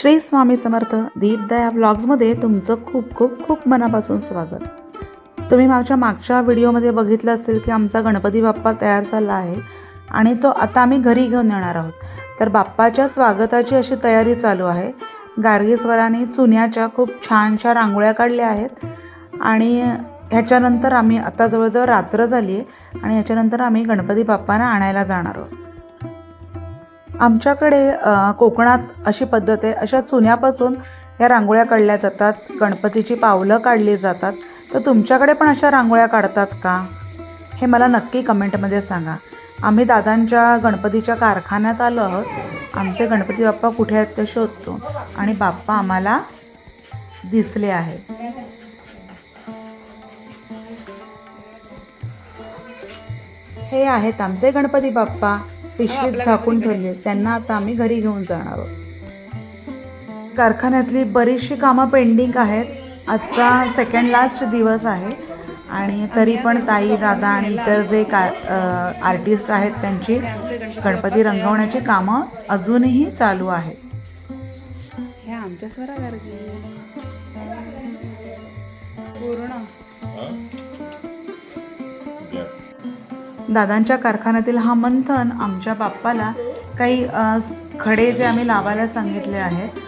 श्री स्वामी समर्थ दीपदया ब्लॉग्समध्ये तुमचं खूप खूप खूप मनापासून स्वागत. तुम्ही माझ्या मागच्या व्हिडिओमध्ये बघितलं असेल की आमचा गणपती बाप्पा तयार झाला आहे आणि तो आता आम्ही घरी घेऊन येणार आहोत. तर बाप्पाच्या स्वागताची अशी तयारी चालू आहे. गार्गीस्वराने चुन्याच्या खूप छानशा रांगोळ्या काढल्या आहेत आणि ह्याच्यानंतर आम्ही आता जवळजवळ रात्र झाली आहे आणि ह्याच्यानंतर आम्ही गणपती बाप्पांना आणायला जाणार आहोत. आमच्याकडे कोकणात अशी पद्धत आहे. अशा चुन्यापासून या रांगोळ्या काढल्या जातात. गणपतीची पावलं काढली जातात. तर तुमच्याकडे पण अशा रांगोळ्या काढतात का? हे मला नक्की कमेंटमध्ये सांगा. आम्ही दादांच्या गणपतीच्या कारखान्यात आलो आहोत. आमचे गणपती बाप्पा कुठे आहेत ते शोधतो. आणि बाप्पा आम्हाला दिसले आहेत. हे आहेत आमचे गणपती बाप्पा. पिशवीत झाकून ठेवले. त्यांना आता आम्ही घरी घेऊन जाणार आहोत. कारखान्यातली बरीचशी कामं पेंडिंग आहेत. आजचा सेकंड लास्ट दिवस आहे. आणि तरी पण ताई दादा आणि इतर जे का आर्टिस्ट आहेत त्यांची गणपती रंगवण्याची कामं अजूनही चालू आहेत. हे आमच्या पूर्ण. दादांच्या कारखान्यातील हा मंथन आमच्या बाप्पाला काही खडे जे आम्ही लावायला सांगितले आहेत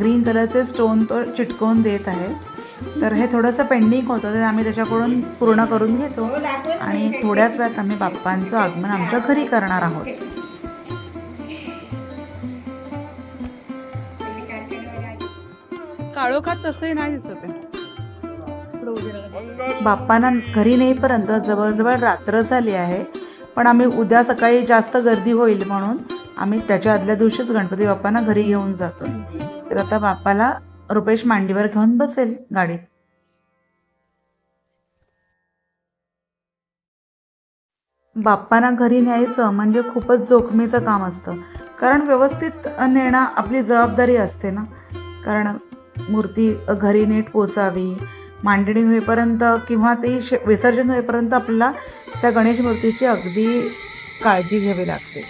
ग्रीन कलरचे स्टोन तो चिटकवून देत आहे. तर हे थोडंसं पेंडिंग होतं ते आम्ही त्याच्याकडून पूर्ण करून घेतो आणि थोड्याच वेळात आम्ही बाप्पांचं आगमन आमच्या घरी करणार आहोत. काळोखात तसंही नाही दिसत आहे. बाप्पांना घरी नेईपर्यंत जवळजवळ रात्र झाली आहे पण आम्ही उद्या सकाळी जास्त गर्दी होईल म्हणून आम्ही त्याच्या आदल्या दिवशीच गणपती बाप्पांना घरी घेऊन जातो तर आता बाप्पाला रुपेश मांडीवर घेऊन बसेल गाडीत. बाप्पांना घरी न्यायचं म्हणजे खूपच जोखमीचं काम असतं. कारण व्यवस्थित नेणं आपली जबाबदारी असते ना. कारण मूर्ती घरी नीट पोचावी मांडणी होईपर्यंत किंवा ते श विसर्जन होईपर्यंत आपल्याला त्या गणेश मूर्तीची अगदी काळजी घ्यावी लागते.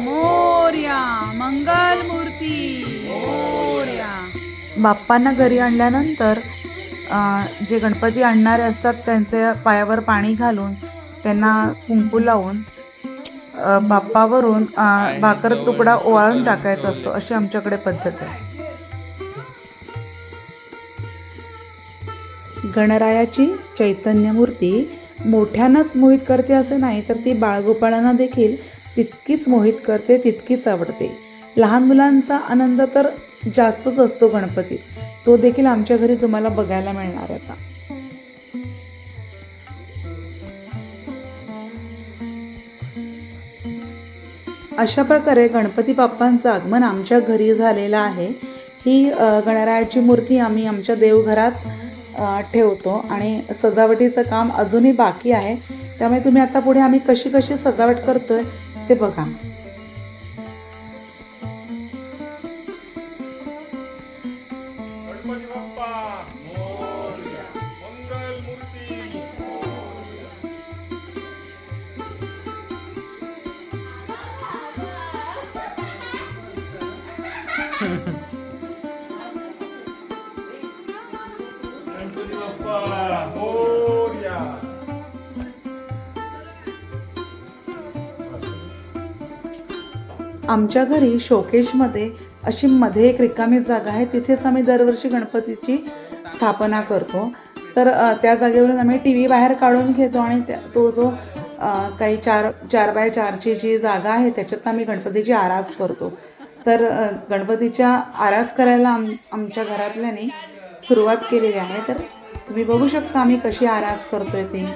मोर्या मंगल मूर्ती मोर्या. बाप्पांना घरी आणल्यानंतर जे गणपती आणणारे असतात त्यांचे पायावर पाणी घालून त्यांना कुंकू लावून बाप्पावरून भाकर तुकडा ओवाळून टाकायचा असतो अशी आमच्याकडे पद्धत आहे. गणरायाची चैतन्य मूर्ती मोहित करते असं नाही तर ती बाळगोपाळांना देखील तितकीच मोहित करते तितकीच आवडते. लहान मुलांचा आनंद तर जास्तच असतो गणपतीत. तो देखील आमच्या घरी तुम्हाला बघायला मिळणार आता. अशा प्रकारे गणपती बाप्पांचं आगमन आमच्या घरी झालेलं आहे. ही गणरायाची मूर्ती आम्ही आमच्या देवघरात ठेवतो आणि सजावटीचं काम अजूनही बाकी आहे. त्यामुळे तुम्ही आता पुढे आम्ही कशी कशी सजावट करतोय ते बघा. आमच्या घरी शोकेशमध्ये अशी मध्ये एक रिकामी जागा आहे. तिथेच आम्ही दरवर्षी गणपतीची स्थापना करतो. तर त्या जागेवरून आम्ही टी व्ही बाहेर काढून घेतो आणि त्या तो जो काही चार चार बाय चारची जी जागा आहे त्याच्यात आम्ही गणपतीची आरास करतो. तर गणपतीच्या आरास करायला आम आमच्या घरातल्याने सुरुवात केलेली आहे तर तुम्ही बघू शकता आम्ही कशी आरास करतोय ते.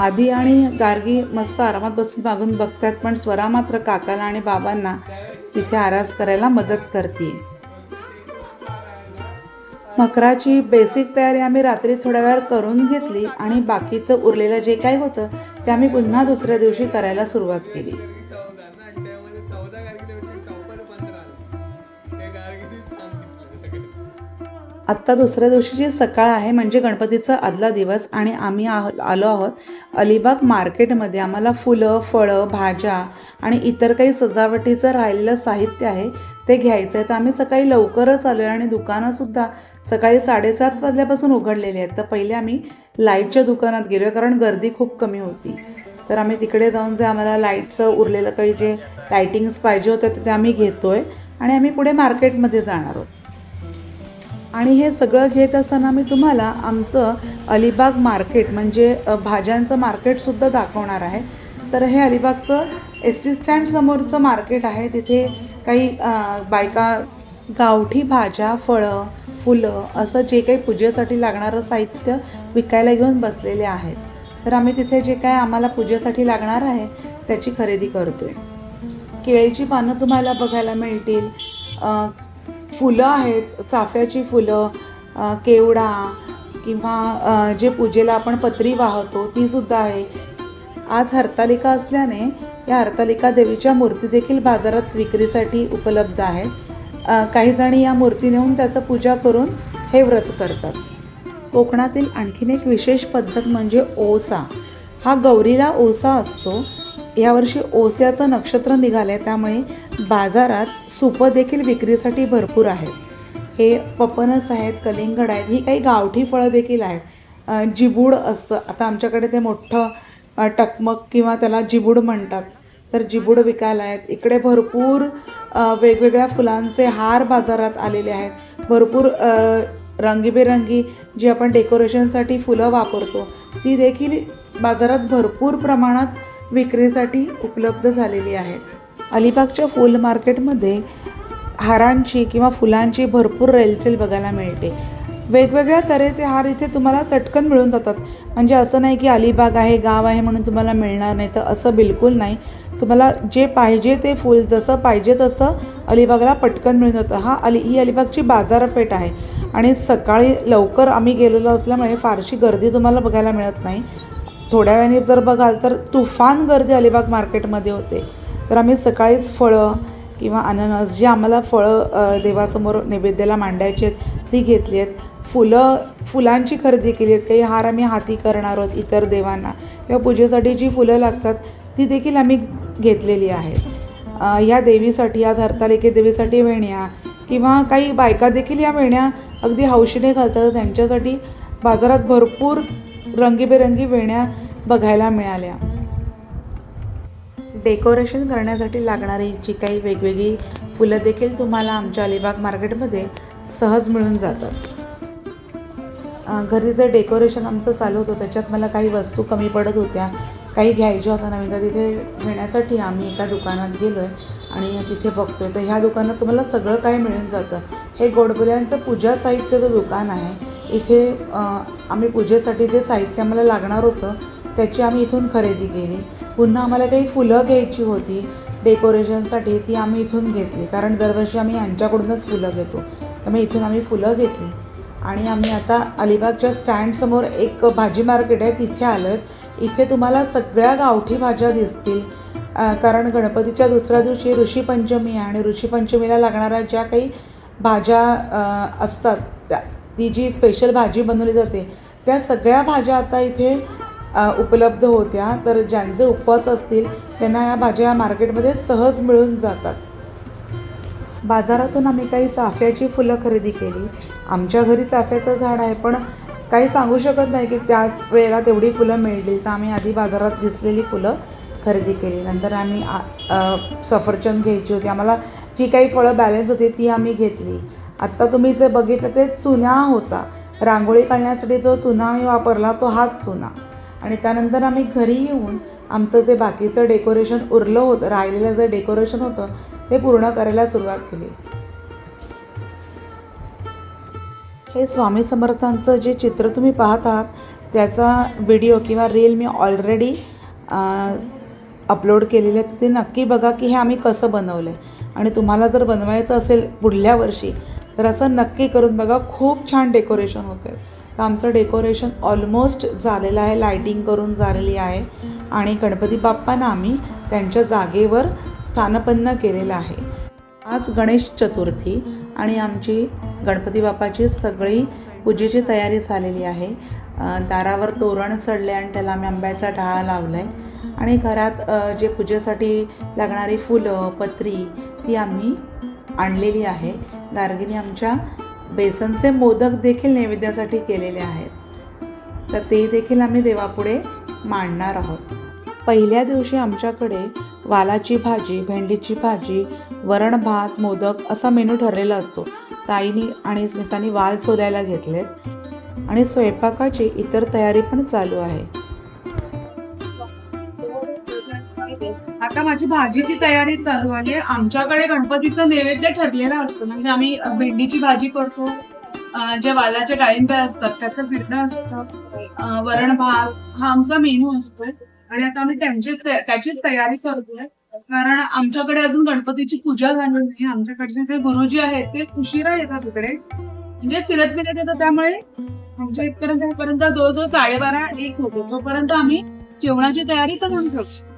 आधी आणि गार्गी मस्त आरामात बसून मागून बघतात पण स्वरा मात्र काकाला आणि बाबांना तिथे आरास करायला मदत करते मकराची बेसिक तयारी आम्ही रात्री थोड्या वेळ करून घेतली आणि बाकीचं उरलेलं जे काही होतं ते आम्ही पुन्हा दुसऱ्या दिवशी करायला सुरुवात केली. आत्ता दुसऱ्या दिवशी जी सकाळ आहे म्हणजे गणपतीचा आदला दिवस आणि आम्ही आह- आलो आहोत अलिबाग मार्केटमध्ये. आम्हाला फुलं फळं भाज्या आणि इतर काही सजावटीचं राहिलेलं साहित्य आहे ते घ्यायचं आहे. तर आम्ही सकाळी लवकरच आलो आहे आणि दुकानंसुद्धा सकाळी साडेसात वाजल्यापासून उघडलेली आहेत. तर पहिले आम्ही लाईटच्या दुकानात गेलो आहे कारण गर्दी खूप कमी होती. तर आम्ही तिकडे जाऊन जे आम्हाला लाईटचं उरलेलं काही जे लायटिंग्स पाहिजे होतं ते आम्ही घेतो आहे आणि आम्ही पुढे मार्केटमध्ये जाणार आहोत. आणि हे सगळं घेत असताना मी तुम्हाला आमचं अलिबाग मार्केट म्हणजे भाज्यांचं मार्केटसुद्धा दाखवणार आहे. तर हे अलिबागचं एस टी स्टँडसमोरचं मार्केट आहे. तिथे काही बायका गावठी भाज्या फळं फुलं असं जे काही पूजेसाठी लागणारं साहित्य विकायला घेऊन बसलेले आहेत. तर आम्ही तिथे जे काय आम्हाला पूजेसाठी लागणार आहे त्याची खरेदी करतो आहे केळीची पानं तुम्हाला बघायला मिळतील. फुलं आहेत चाफ्याची फुलं केवडा किंवा जे पूजेला आपण पत्री वाहतो तीसुद्धा आहे. आज हरतालिका असल्याने या हरतालिका देवीच्या मूर्ती देखील बाजारात विक्रीसाठी उपलब्ध आहेत काही जणी या मूर्ती नेऊन त्याचं पूजा करून हे व्रत करतात. कोकणातील आणखीन एक विशेष पद्धत म्हणजे ओसा. हा गौरीला ओसा असतो. यावर्षी ओस्याचं नक्षत्र निघालं आहे त्यामुळे बाजारात सुपं देखील विक्रीसाठी भरपूर आहेत. हे पपनस आहेत कलिंगड आहेत ही काही गावठी फळं देखील आहेत. जिबूड असतं. आता आमच्याकडे ते मोठं टकमक किंवा त्याला जिबूड म्हणतात. तर जिबूड विकायला आहेत. इकडे भरपूर वेगवेगळ्या फुलांचे हार बाजारात आलेले आहेत. भरपूर रंगीबेरंगी जी आपण डेकोरेशनसाठी फुलं वापरतो ती देखील बाजारात भरपूर प्रमाणात विक्रीसाठी उपलब्ध झालेली आहेत अलिबागच्या फूल मार्केटमध्ये हारांची किंवा फुलांची भरपूर रेलचेल बघायला मिळते. वेगवेगळ्या तऱ्हेचे हार इथे तुम्हाला चटकन मिळून जातात. म्हणजे असं नाही की अलिबाग आहे गाव आहे म्हणून तुम्हाला मिळणार नाही तर असं बिलकुल नाही. तुम्हाला जे पाहिजे ते फूल जसं पाहिजे तसं अलिबागला पटकन मिळून जातं. हा अली ही अलिबागची बाजारपेठ आहे. आणि सकाळी लवकर आम्ही गेलेलो असल्यामुळे फारशी गर्दी तुम्हाला बघायला मिळत नाही. थोड्या वेळाने जर बघाल तर तुफान गर्दी अलिबाग मार्केटमध्ये होते. तर आम्ही सकाळीच फळं किंवा अननस जे आम्हाला फळं देवासमोर नैवेद्याला मांडायची आहेत ती घेतली आहेत. फुलं फुलांची खरेदी केली आहेत. काही हार आम्ही हाती करणार आहोत इतर देवांना. किंवा पूजेसाठी जी फुलं लागतात ती देखील आम्ही घेतलेली आहेत. या देवीसाठी आज हरतालिके देवीसाठी वेण्या किंवा काही बायका देखील या वेण्या अगदी हौशीने घालतात. त्यांच्यासाठी बाजारात भरपूर रंगीबेरंगी वेण्या बघायला मिळाल्या. डेकोरेशन करण्यासाठी लागणारी जी काही वेगवेगळी फुलं देखील तुम्हाला आमच्या अलिबाग मार्केटमध्ये सहज मिळून जातात. घरी जे डेकोरेशन आमचं चालू होतं त्याच्यात मला काही वस्तू कमी पडत होत्या काही घ्यायच्या होत्या नवीन तर तिथे घेण्यासाठी आम्ही एका दुकानात गेलो आहे आणि तिथे बघतो आहे तर ह्या दुकानात तुम्हाला सगळं काय मिळून जातं. हे गोडबोल्यांचं पूजा साहित्याचं दुकान आहे. इथे आम्ही पूजेसाठी जे साहित्य आम्हाला लागणार होतं त्याची आम्ही इथून खरेदी केली. पुन्हा आम्हाला काही फुलं घ्यायची होती डेकोरेशनसाठी ती आम्ही इथून घेतली. कारण दरवर्षी आम्ही यांच्याकडूनच फुलं घेतो. त्यामुळे इथून आम्ही फुलं घेतली. आणि आम्ही आता अलिबागच्या स्टँडसमोर एक भाजी मार्केट आहे तिथे आलो इथे तुम्हाला सगळ्या गावठी भाज्या दिसतील. कारण गणपतीच्या दुसऱ्या दिवशी ऋषीपंचमी आहे आणि ऋषीपंचमीला लागणाऱ्या ज्या काही भाज्या असतात त्या ती जी स्पेशल भाजी बनवली जाते त्या सगळ्या भाज्या आता इथे उपलब्ध होत्या. तर ज्यांचे उपवास असतील त्यांना या भाज्या मार्केटमध्ये सहज मिळून जातात. बाजारातून आम्ही काही चाफ्याची फुलं खरेदी केली. आमच्या घरी चाफ्याचं झाड आहे पण काही सांगू शकत नाही की त्या वेळेला तेवढी फुलं मिळतील तर आम्ही आधी बाजारात दिसलेली फुलं खरेदी केली. नंतर आम्ही सफरचंद घ्यायची होती. आम्हाला जी काही फळं बॅलन्स होती ती आम्ही घेतली. आत्ता तुम्ही जे बघितलं ते चुना होता. रांगोळी काढण्यासाठी जो चुना आम्ही वापरला तो हाच चुना. आणि त्यानंतर आम्ही घरी येऊन आमचं जे बाकीचं डेकोरेशन उरलं होतं राहिलेलं जे डेकोरेशन होतं ते पूर्ण करायला सुरुवात केली. हे स्वामी समर्थांचं जे चित्र तुम्ही पाहत आहात त्याचा व्हिडिओ किंवा रील मी ऑलरेडी अपलोड केलेलं आहे. ते नक्की बघा की हे आम्ही कसं बनवलं आहे आणि तुम्हाला जर बनवायचं असेल पुढल्या वर्षी तर असं नक्की करून बघा खूप छान डेकोरेशन होतं आहे तर आमचं डेकोरेशन ऑलमोस्ट झालेलं आहे लायटिंग करून झालेली आहे. आणि गणपती बाप्पांना आम्ही त्यांच्या जागेवर स्थानपन्न केलेलं आहे. आज गणेश चतुर्थी आणि आमची गणपती बाप्पाची सगळी पूजेची तयारी झालेली आहे. दारावर तोरण चढले आणि त्याला आम्ही आंब्याचा डाळा लावला आहे आणि घरात जे पूजेसाठी लागणारी फुलं पत्री ती आम्ही आणलेली आहे. गार्गीने आमच्या बेसनचे मोदक देखील नैवेद्यासाठी केलेले आहेत. तर ते देखील आम्ही देवापुढे मांडणार आहोत. पहिल्या दिवशी आमच्याकडे वालाची भाजी भेंडीची भाजी वरण भात मोदक असा मेनू ठरलेला असतो. ताईनी आणि स्मितानी वाल सोलायला घेतलेत आणि स्वयंपाकाची इतर तयारी पण चालू आहे. आता माझी भाजीची तयारी चालू आहे. आमच्याकडे गणपतीचा नैवेद्य ठरलेला असतो. म्हणजे आम्ही भेंडीची भाजी करतो. जे वालाच्या डाळिंब्या असतात त्याचं फिरणं असतं. वरण भात हा आमचा मेनू असतो आणि आता आम्ही त्यांची त्याचीच तयारी करतोय. कारण आमच्याकडे अजून गणपतीची पूजा झाली नाही. आमच्याकडचे जे गुरुजी आहेत ते उशिरा येतात इकडे. म्हणजे फिरत फिरत येतात. त्यामुळे आमच्या इथपर्यंत जवळजवळ साडेबारा एक होतो. तोपर्यंत आम्ही जेवणाची तयारी करून ठेवतो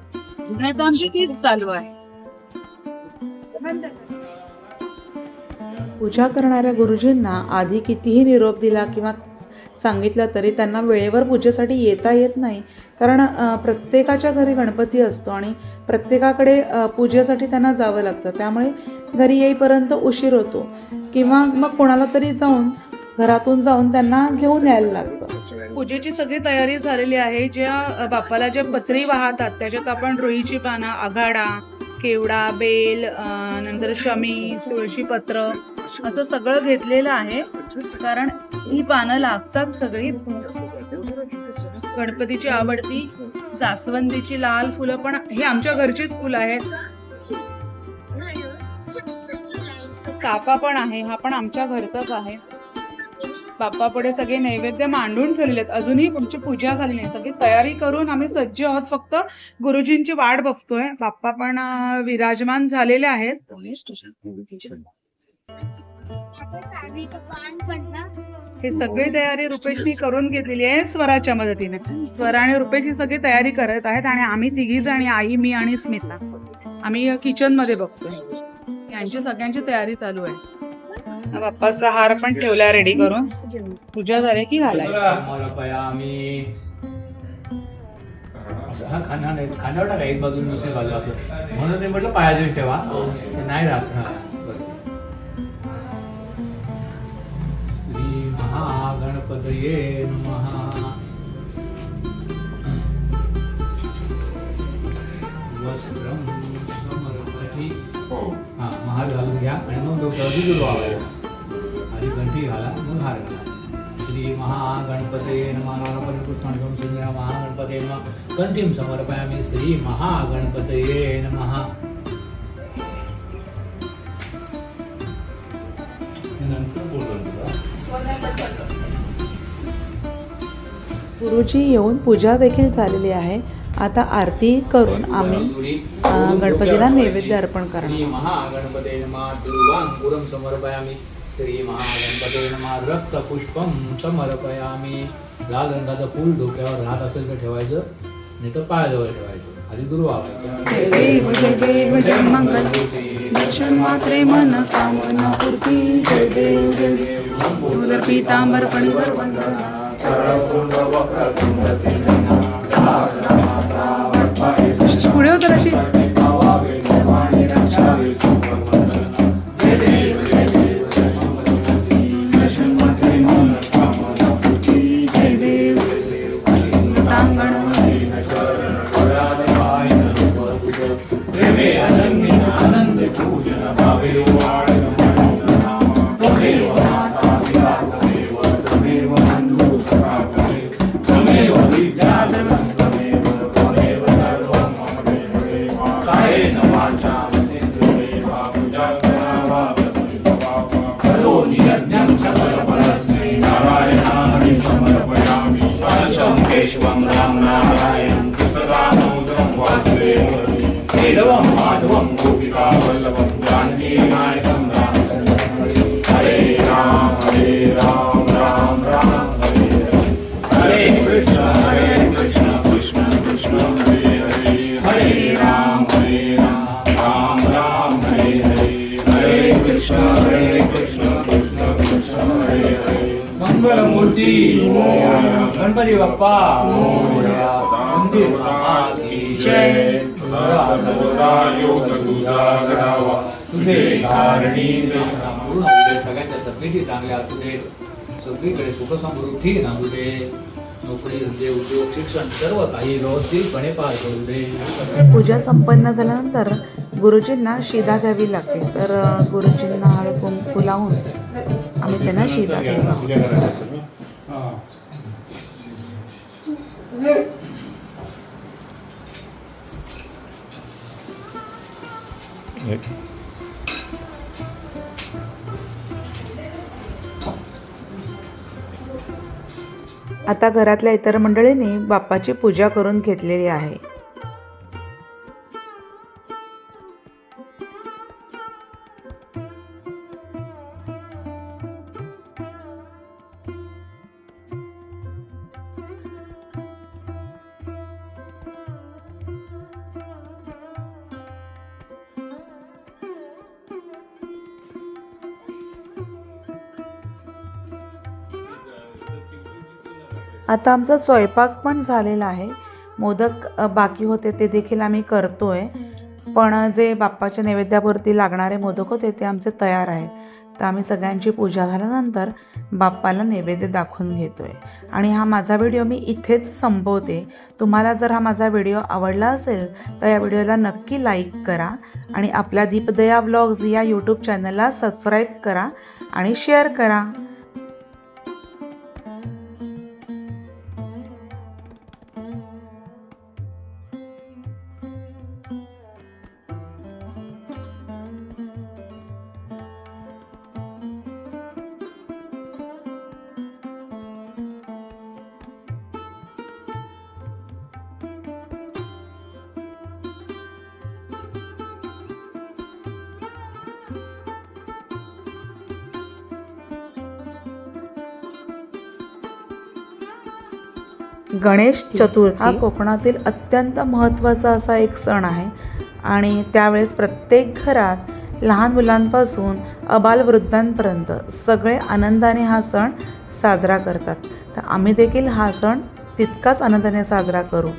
आता आमची तीच चालू आहे. पूजा करणाऱ्या गुरुजींना आधी कितीही निरोप दिला किंवा सांगितलं तरी त्यांना वेळेवर पूजेसाठी येता येत नाही. कारण प्रत्येकाच्या घरी गणपती असतो आणि प्रत्येकाकडे पूजेसाठी त्यांना जावं लागतं. त्यामुळे घरी येईपर्यंत उशीर होतो. किंवा मग कोणाला तरी जाऊन घरातून जाऊन त्यांना घेऊन यायला लागतं. पूजेची सगळी तयारी झालेली आहे. ज्या बाप्पाला ज्या पत्री वाहतात त्याच्यात आपण रुईची पानं आघाडा केवडा बेल नंतर शमी तुळशी पत्र असं सगळं घेतलेलं आहे. कारण ही पानं लागतात सगळी. गणपतीची आवडती जास्वंदीची लाल फुलं पण हे आमच्या घरचीच फुलं आहेत. चाफा पण आहे हा पण आमच्या घरचाच आहे. बाप्पापुढे सगळे नैवेद्य मांडून ठेवलेले आहेत. अजूनही तुमची पूजा झाली नाही. सगळी तयारी करून आम्ही सज्ज आहोत. फक्त गुरुजींची वाट बघतोय. बाप्पा पण विराजमान झालेले आहेत. हे सगळी तयारी रुपेशनी करून घेतलेली आहे स्वराच्या मदतीने. स्वरा आणि रुपेश ही सगळी तयारी करत आहेत आणि आम्ही तिघी जणी आई मी आणि स्मिता. आम्ही किचनमध्ये बघतोय. यांची सगळ्यांची तयारी चालू आहे. बाप्पाचा हार पण ठेवला रेडी करून. पूजा झाली की घालायचं? समर्पयामी हा खाना नाही खाण्यावर टाका एक बाजू दुसरी बाजू असं. म्हणून मी म्हटलं पाया दिवशी ठेवा. ते नाही राहत. हा बरं. श्री महागणपतये नमः. वस्त्रम समर्पती हा महार घालून घ्या. आणि मग डोक्यावरती दुर्वा कंठी घाला मग हार घाला श्री महागणपते नमः। पुष्पांकं सुंदर महागणपते नमः। कंठीं समर्पयामि श्री महागणपतये नमः. गुरुजी येऊन पूजा देखील झालेली आहे. आता आरती करून आम्ही गणपतीला नैवेद्य अर्पण करणार. श्री महागणपते नमः समर्पयामि। श्री महागणपते नमः रक्तपुष्पं समर्पयामि लाल रंगाचं फूल डोक्यावर राहत असेल तर ठेवायचं नाही तर पायाजवळ ठेवायचं आधी गुरु जय मन कामना पूर्ती जय देव जय देव पुढे होतं अशी केशवं राम नारायणं कृष्णदामोदरं वासुदेवं केशवं माधवं गोपिका वल्लभं जानकीनायकं रामचन्द्रं हरे राम हरे राम राम राम हरे हरे हरे कृष्ण हरे कृष्ण कृष्ण कृष्ण हरे हरे हरे राम हरे राम राम राम हरे हरे हरे कृष्ण हरे कृष्ण कृष्ण कृष्ण हरे हरे मंगलम मूर्ती गणपती बाप्पा सदा सर्वदा योग तुझा घडावा तुझे कारणी पूर्ण होऊ दे सगळ्यांच्या तब्येती चांगल्या असू दे सगळीकडे सुख समृद्धी नांदू दे नोकरी धंदे उद्योग शिक्षण सर्व काही व्यवस्थितपणे पार करू दे. पूजा संपन्न झाल्यानंतर गुरुजींना शिदा द्यावी लागते. तर गुरुजींना हळद कुंकू लावून आम्ही त्यांना शिदा देतो आता घरातल्या इतर मंडळींनी बाप्पाची पूजा करून घेतलेली आहे. आता आमचा स्वयंपाक पण झालेला आहे. मोदक बाकी होते ते देखील आम्ही करतो आहे पण जे बाप्पाच्या नैवेद्यावरती लागणारे मोदक होते ते आमचे तयार आहेत. तर आम्ही सगळ्यांची पूजा झाल्यानंतर बाप्पाला नैवेद्य दाखवून घेतो आहे आणि हा माझा व्हिडिओ मी इथेच संपवते. तुम्हाला जर हा माझा व्हिडिओ आवडला असेल तर या व्हिडिओला नक्की लाईक करा आणि आपल्या दीपदया व्लॉग्ज या यूट्यूब चॅनलला सबस्क्राईब करा आणि शेअर करा. गणेश चतुर्थी. हा कोकणातील अत्यंत महत्त्वाचा असा एक सण आहे. आणि त्यावेळेस प्रत्येक घरात लहान मुलांपासून अबालवृद्धांपर्यंत सगळे आनंदाने हा सण साजरा करतात. तर आम्ही देखील हा सण तितकाच आनंदाने साजरा करू.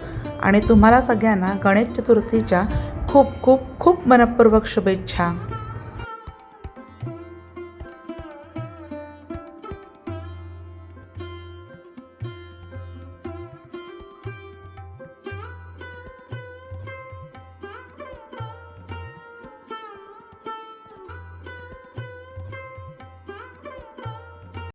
आणि तुम्हाला सगळ्यांना गणेश चतुर्थीच्या खूप खूप खूप मनपूर्वक शुभेच्छा.